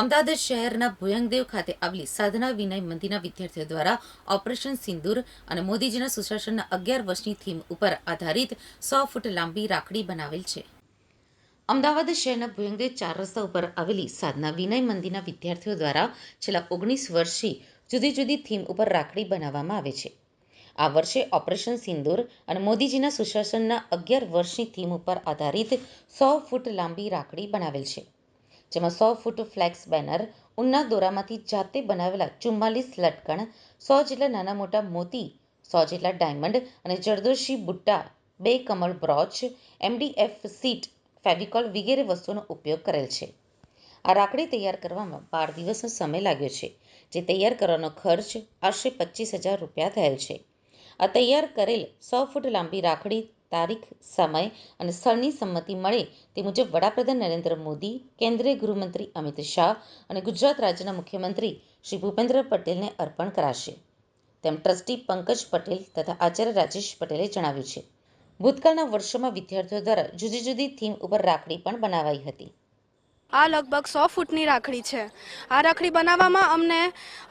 અમદાવાદ શહેરના ભુયંગદેવ ખાતે આવેલી સાધના વિનય મંદિરના વિદ્યાર્થીઓ દ્વારા ઓપરેશન સિંદૂર અને મોદીજીના સુશાસનના અગિયાર વર્ષની થીમ ઉપર આધારિત સો ફૂટ લાંબી રાખડી બનાવેલ છે. અમદાવાદ શહેરના ભુયંગદેવ ચાર રસ્તા ઉપર આવેલી સાધના વિનય મંદિરના વિદ્યાર્થીઓ દ્વારા છેલ્લા ઓગણીસ વર્ષથી જુદી જુદી થીમ ઉપર રાખડી બનાવવામાં આવે છે. આ વર્ષે ઓપરેશન સિંદૂર અને મોદીજીના સુશાસનના અગિયાર વર્ષની થીમ ઉપર આધારિત સો ફૂટ લાંબી રાખડી બનાવેલ છે. જેમાં સો ફૂટ ફ્લેક્સ બેનર ઉના દોરામાંથી જાતે બનાવેલા ચુમ્માલીસ લટકણ, સો જેટલા નાના મોટા મોતી, સો જેટલા ડાયમંડ અને જરદોશી બુટ્ટા, બે કમળ બ્રોચ, એમડીએફ સીટ, ફેવિકોલ વગેરે વસ્તુનો ઉપયોગ કરેલ છે. આ રાખડી તૈયાર કરવામાં બાર દિવસનો સમય લાગ્યો છે, જે તૈયાર કરવાનો ખર્ચ આશરે પચીસ હજાર રૂપિયા થયેલ છે. આ તૈયાર કરેલ સો ફૂટ લાંબી રાખડી તારીખ, સમય અને સ્થળની સંમતિ મળે તે મુજબ વડાપ્રધાન નરેન્દ્ર મોદી, કેન્દ્રીય ગૃહમંત્રી અમિત શાહ અને ગુજરાત રાજ્યના મુખ્યમંત્રી શ્રી ભૂપેન્દ્ર પટેલને અર્પણ કરાશે. તેમ ટ્રસ્ટી પંકજ પટેલ તથા આચાર્ય રાજેશ પટેલે જણાવ્યું છે. ભૂતકાળના વર્ષોમાં વિદ્યાર્થીઓ દ્વારા જુદી જુદી થીમ ઉપર રાખડી પણ બનાવાઈ હતી. આ લગભગ સો ફૂટની રાખડી છે. આ રાખડી બનાવવામાં અમને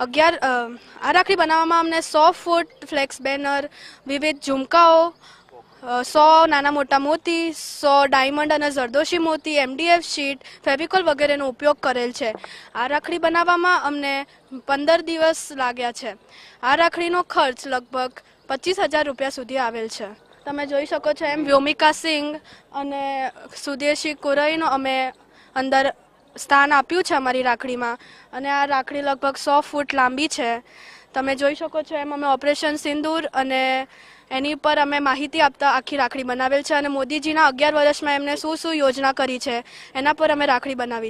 અગિયાર આ રાખડી બનાવવામાં અમને સો ફૂટ ફ્લેક્સ બેનર, વિવિધ ઝુમકાઓ સો નાના મોટા મોતી, સો ડાયમંડ અને જરદોશી મોતી એમડીએફ શીટ ફેવિકોલ વગેરેનો ઉપયોગ કરેલ છે. આ રાખડી બનાવવામાં અમને પંદર દિવસ લાગ્યા છે. આ રાખડીનો ખર્ચ લગભગ પચીસ હજાર રૂપિયા સુધી આવેલ છે. તમે જોઈ શકો છો એમ, વ્યોમિકા સિંઘ અને સુદેશી કુરઈનો અમે અંદર સ્થાન આપ્યું છે અમારી રાખડીમાં. અને આ રાખડી લગભગ સો ફૂટ લાંબી છે. તમે જોઈ શકો છો એમ, અમે ઓપરેશન સિંદૂર અને એની પર અમે માહિતી આપતા આખી રાખડી બનાવેલ છે અને મોદીજીના અગિયાર વર્ષમાં એમને શું શું યોજના કરી છે, એના પર અમે રાખડી બનાવી છે.